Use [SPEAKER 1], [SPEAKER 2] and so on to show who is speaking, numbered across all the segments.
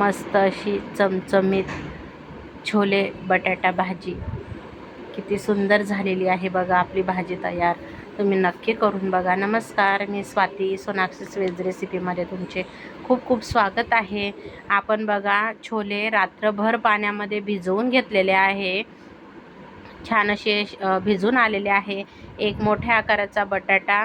[SPEAKER 1] मस्त अशी चमचमीत छोले बटाटा भाजी. किती सुंदर झालेली आहे बघा आपली भाजी तयार. तुम्ही नक्की करून बघा. नमस्कार मी स्वाती सोनाक्षी वेज रेसिपीमध्ये तुमचे खूप खूप स्वागत आहे. आपण बघा छोले रात्रभर पाण्यामध्ये भिजवून घेतलेले आहे. छान असे भिजून आलेले आहे. एक मोठ्या आकाराचा बटाटा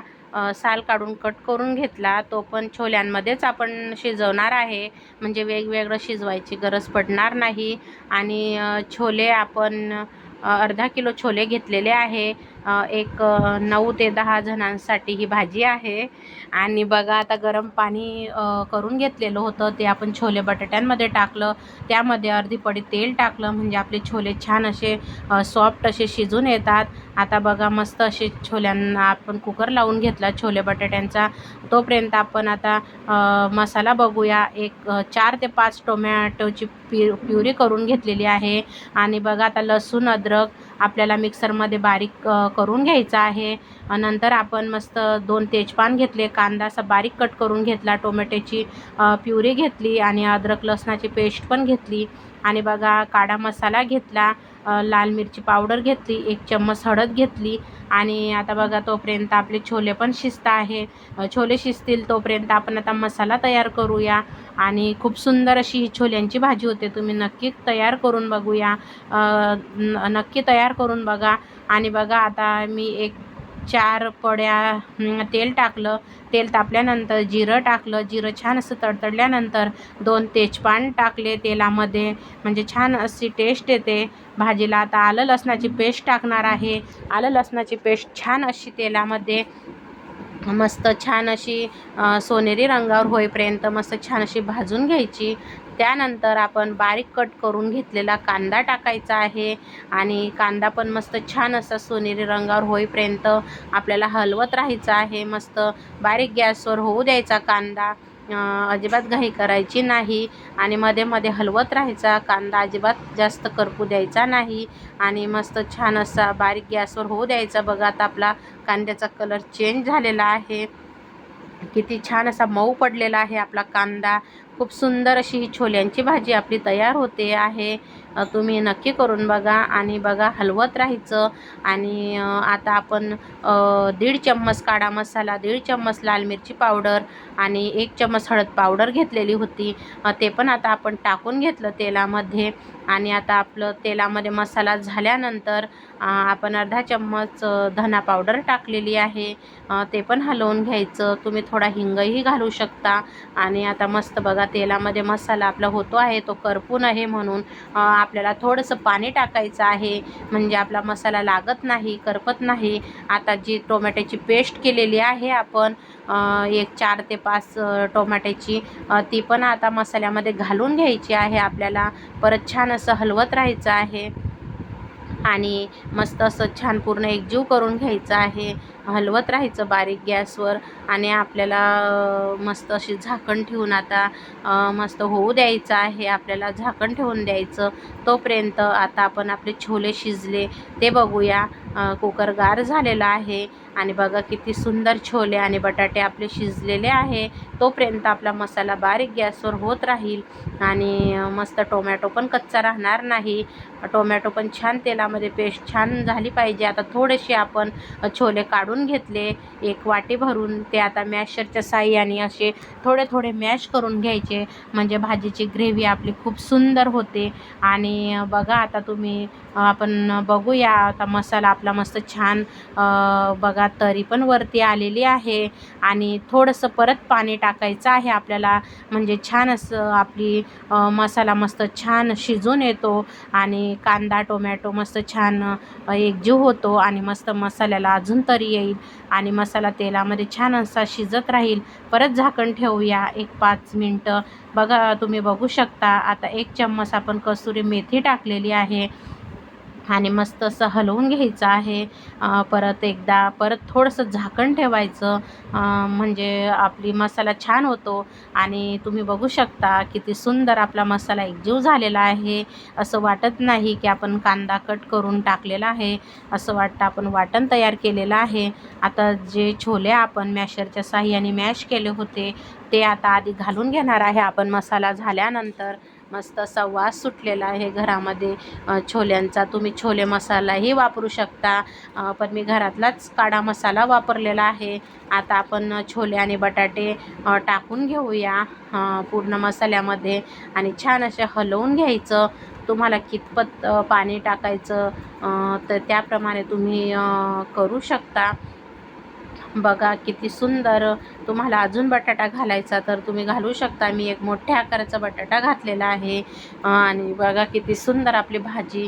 [SPEAKER 1] साल काढून कट करून घेतला तो पण छोल्यांमध्येच आपण शिजवणार आहे. म्हणजे वेगवेगळं शिजवायची गरज पडणार नाही. आणि छोले आपण अर्धा किलो छोले घेतलेले आहे. एक नऊ ते दहा जणांसाठी ही भाजी आहे. आणि बघा आता गरम पाणी करून घेतलेलं होतं. ते आपण छोले बटाट्यांमध्ये टाकलं. त्यामध्ये अर्धी पडी तेल टाकलं. म्हणजे आपले छोले छान असे सॉफ्ट असे शिजून येतात. आता बघा मस्त असे छोल्यांना आपण कुकर लावून घेतला छोले बटाट्यांचा. तोपर्यंत आपण आता मसाला बघूया. एक चार ते पाच टोमॅटोची प्यु प्युरी करून घेतलेली आहे. आणि बघा आता लसूण अद्रक आपल्याला मिक्सरमध्ये बारीक करून घ्यायचा आहे. नंतर आपण मस्त दोन तेजपान घेतले कांदा असा बारीक कट करून घेतला टोमॅटोची प्युरी घेतली आणि अद्रक लसणाची पेस्ट पण घेतली. आणि बघा काळा मसाला घेतला. लाल मिरची पावडर घेतली एक चम्मच हळद घेतली आणि आता बघा तोपर्यंत आपले छोले पण शिजत आहे. छोले शिजतील तोपर्यंत आपण आता मसाला तयार करूया आणि खूप सुंदर अशी ही छोल्यांची भाजी होते तुम्ही नक्की तयार करून बघूया. न- नक्की तयार करून बघा आणि बघा आता मी एक चार पड्या तेल टाकलं. तेल तापल्यानंतर जिरं टाकलं. जिरं छान असं तडतडल्यानंतर दोन तेजपान टाकले तेलामध्ये. म्हणजे छान अशी टेस्ट येते. भाजीला आता आलं लसणाची पेस्ट टाकणार आहे. आलं लसणाची पेस्ट छान अशी तेलामध्ये. मस्त छान अशी सोनेरी रंगावर होईपर्यंत मस्त छान अशी भाजून घ्यायची. त्यानंतर आपण बारीक कट करून घेतलेला कांदा टाकायचा आहे आणि कांदा पण मस्त छान असा सोनेरी रंगावर होईपर्यंत आपल्याला हलवत राहायचं आहे. मस्त बारीक गॅसवर होऊ द्यायचा कांदा. अजिबात घाई करायची नाही आणि मध्ये मध्ये हलवत राहायचा. कांदा अजिबात जास्त करपू द्यायचा नाही आणि मस्त छान असा बारीक गॅसवर होऊ द्यायचा. बघा आता आपला कांद्याचा कलर चेंज झालेला आहे. किती छान असा मऊ पडलेला आहे आपला कांदा. खूप सुंदर अशी ही छोल्यांची भाजी आपली तयार होते आहे. तुम्ही नक्की करून बघा आणि बघा हलवत राहायचं. आणि आता आपण दीड चम्मच काळा मसाला दीड चम्मच लाल मिरची पावडर आणि एक चम्मच हळद पावडर घेतलेली होती. ते पण आता आपण टाकून घेतलं तेलामध्ये. आणि आता आपलं तेलामध्ये मसाला झाल्यानंतर आपण अर्धा चम्मच धना पावडर टाकलेली आहे. ते पण हलवून घ्यायचं. तुम्ही थोडा हिंगही घालू शकता. आणि आता मस्त बघा तेलामध्ये मसाला आपला होतो आहे तो करपून आहे म्हणून. आपल्याला थोडंसं पाणी टाकायचं आहे. म्हणजे आपला मसाला लागत नाही करपत नाही. आता जी टोमॅटोची पेस्ट केलेली आहे आपण एक चार ते पाच टोमॅटोची ती पण आता मसाल्यामध्ये घालून घ्यायची आहे. आपल्याला परत छान असं हलवत राहायचं आहे. आणि मस्त असं छान पूर्ण एकजीव करून घ्यायचं आहे. हलवत राहायचं बारीक गॅसवर आणि आपल्याला मस्त अशी झाकण ठेवून आता मस्त होऊ द्यायचं आहे आपल्याला झाकण ठेवून द्यायचं. तोपर्यंत आता आपण आपले छोले शिजले ते बघूया. कुकर गार झालेला आहे आणि बघा किती सुंदर छोले आणि बटाटे आपले शिजलेले आहे. तोपर्यंत आपला मसाला बारीक गॅसवर होत राहील आणि मस्त टोमॅटो पण कच्चा राहणार नाही. टोमॅटो पण छान तेलामध्ये पेस्ट छान झाली पाहिजे. आता थोडेसे आपण छोले काढून घेतले एक वाटी भरून ते आता मॅशरच्या साह्याने असे थोडे थोडे मॅश करून घ्यायचे. म्हणजे भाजीची ग्रेव्ही आपली खूप सुंदर होते. आणि बघा आता तुम्ही आपण बघूया आता मसाला आपला मस्त छान बघा तरी पण वरती आलेली आहे. आणि थोडंसं परत पाणी टाकायचं आहे आपल्याला. म्हणजे छान असं आपली मसाला मस्त छान शिजून येतो. आणि कांदा टोमॅटो मस्त छान एकजीव होतो. आणि मस्त मसाल्याला अजून तरी येईल आणि मसाला तेलामध्ये छान असा शिजत राहील. परत झाकण ठेवूया. एक पाच मिनटं. बघा तुम्ही बघू शकता. आता एक चम्मच आपण कसुरी मेथी टाकलेली आहे. आणि मस्त असं हलवून घ्यायचं आहे. परत एकदा परत थोडंसं झाकण ठेवायचं. म्हणजे आपली मसाला छान होतो. आणि तुम्ही बघू शकता किती सुंदर आपला मसाला एकजीव झालेला आहे. असं वाटत नाही की आपण कांदा कट करून टाकलेला आहे. असं वाटतं आपण वाटण तयार केलेलं आहे. आता जे छोले आपण मॅशरच्या साह्याने मॅश केले होते ते आता आधी घालून घेणार आहे आपण मसाला झाल्यानंतर. मस्त असा वास सुटलेला आहे घरामध्ये. छोल्यांचा तुम्ही छोले मसालाही वापरू शकता. पण मी घरातलाच काळा मसाला वापरलेला आहे. आता आपण छोले आणि बटाटे टाकून घेऊया पूर्ण मसाल्यामध्ये. आणि छान असे हलवून घ्यायचं. तुम्हाला कितपत पाणी टाकायचं तर त्याप्रमाणे तुम्ही करू शकता. बघा किती सुंदर. तुम्हाला अजून बटाटा घालायचा तर तुम्ही घालू शकता. मी एक मोठ्या आकाराचा बटाटा घातलेला आहे. आणि बघा किती सुंदर आपली भाजी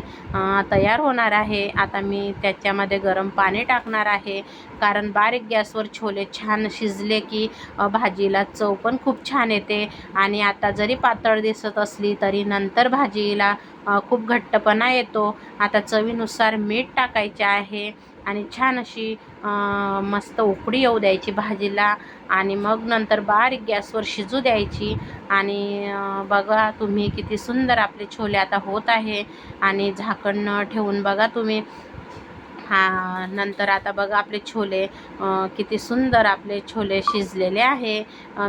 [SPEAKER 1] तयार होणार आहे. आता मी त्याच्यामध्ये गरम पाणी टाकणार आहे. कारण बारीक गॅसवर छोले छान शिजले की भाजीला चव पण खूप छान येते. आणि आता जरी पातळ दिसत असली तरी नंतर भाजीला खूप घट्टपणा येतो. आता चवीनुसार मीठ टाकायचे आहे आणि छान अशी मस्त उकडी येऊ द्यायची भाजीला आणि मग नंतर बारीक गॅसवर शिजू द्यायची. आणि बघा तुम्ही किती सुंदर आपले छोले आता होत आहे आणि झाकण ठेवून बघा तुम्ही. हा नंतर आता बघा आपले छोले किती सुंदर आपले छोले शिजलेले आहे.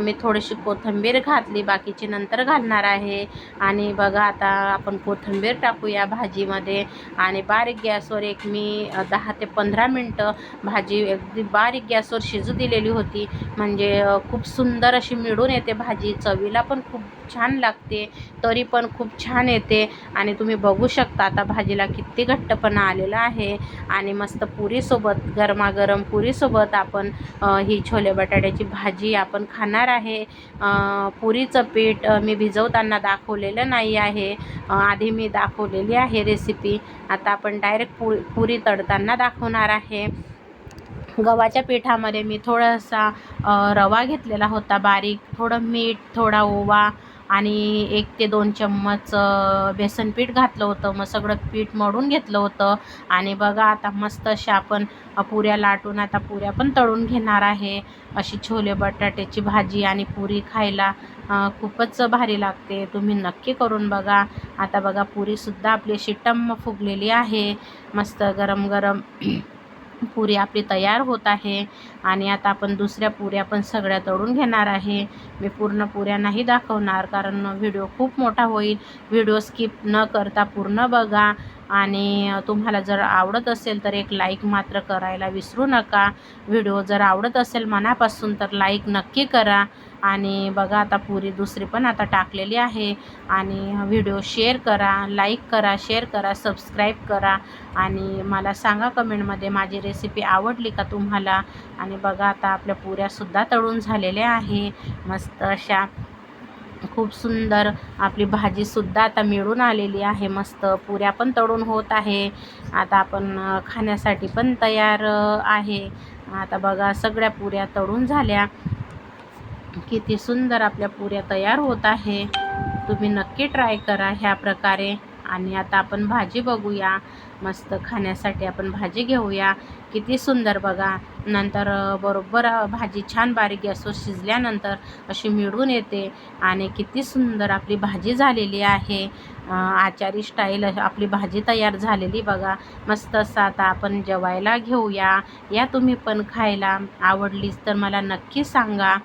[SPEAKER 1] मी थोडीशी कोथिंबीर घातली बाकीची नंतर घालणार आहे. आणि बघा आता आपण कोथिंबीर टाकूया भाजीमध्ये. आणि बारीक गॅसवर एक मी दहा ते पंधरा मिनटं भाजी अगदी बारीक गॅसवर शिजू दिलेली होती. म्हणजे खूप सुंदर अशी मिळून येते भाजी. चवीला पण खूप छान लागते तरी पण खूप छान येते. आणि तुम्ही बघू शकता आता भाजीला किती घट्टपणा आलेला आहे. आणि मस्त पुरीसोबत गरमागरम पुरीसोबत आपण ही छोले बटाट्याची भाजी आपण खाणार आहे. पुरीचं पीठ मी भिजवताना दाखवलेलं नाही आहे. आधी मी दाखवलेली आहे रेसिपी आता आपण डायरेक्ट पु पुरी तडताना दाखवणार आहे. गव्हाच्या पिठामध्ये मी थोडासा रवा घेतलेला होता बारीक. थोडं मीठ थोडा ओवा आणि एक ते दोन चम्मच बेसन पीठ घातलं होतं. मग सगळं पीठ मळून घेतलं होतं. आणि बघा आता मस्त अशा आपण पुऱ्या लाटून आता पुऱ्या पण तळून घेणार आहे. अशी छोले बटाट्याची भाजी आणि पुरी खायला खूपच भारी लागते. तुम्ही नक्की करून बघा. आता बघा पुरीसुद्धा आपली अशी टम्म फुगलेली आहे. मस्त गरम गरम पुरी आपली तयार होत आहे. आणि आता आपण दुसऱ्या पुऱ्या पण सगळ्या तळून घेणार आहे. मी पूर्ण पुऱ्या नाही दाखवणार कारण व्हिडिओ खूप मोठा होईल. व्हिडिओ स्किप न करता पूर्ण बघा. आणि तुम्हाला जर आवडत असेल तर एक लाईक मात्र करायला विसरू नका. व्हिडिओ जर आवडत असेल मनापासून तर लाईक नक्की करा. आणि बघा आता पुरी दुसरी पण आता टाकलेली आहे. आणि व्हिडिओ शेअर करा लाईक करा शेअर करा सबस्क्राईब करा. आणि मला सांगा कमेंटमध्ये माझी रेसिपी आवडली का तुम्हाला? आणि बघा आता आपल्या पुऱ्यासुद्धा तळून झालेल्या आहे. मस्त अशा खूप सुंदर आपली भाजीसुद्धा आता मिळून आलेली आहे. मस्त पुऱ्या पण तळून होत आहे. आता आपण खाण्यासाठी पण तयार आहे. आता बघा सगळ्या पुऱ्या तळून झाल्या. किती सुंदर आपल्या पुऱ्या तयार होत आहे. तुम्ही नक्की ट्राय करा ह्या प्रकारे. आणि आता आपण भाजी बघूया. मस्त खाण्यासाठी आपण भाजी घेऊया. किती सुंदर बघा. नंतर बरोबर भाजी छान बारीक गॅसवर शिजल्यानंतर अशी मिळून येते. आणि किती सुंदर आपली भाजी झालेली आहे. आचारी स्टाईल आपली भाजी तयार झालेली बघा. मस्त असं आता आपण जेवायला घेऊया. या तुम्ही पण खायला. आवडलीच तर मला नक्की सांगा.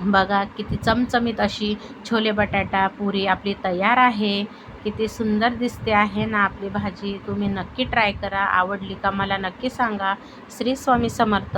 [SPEAKER 1] बघा किती चमचमीत अशी छोले बटाटा पुरी आपली तयार आहे. किती सुंदर दिसते आहे ना आपली भाजी. तुम्ही नक्की ट्राय करा. आवडली का मला नक्की सांगा. श्री स्वामी समर्थ.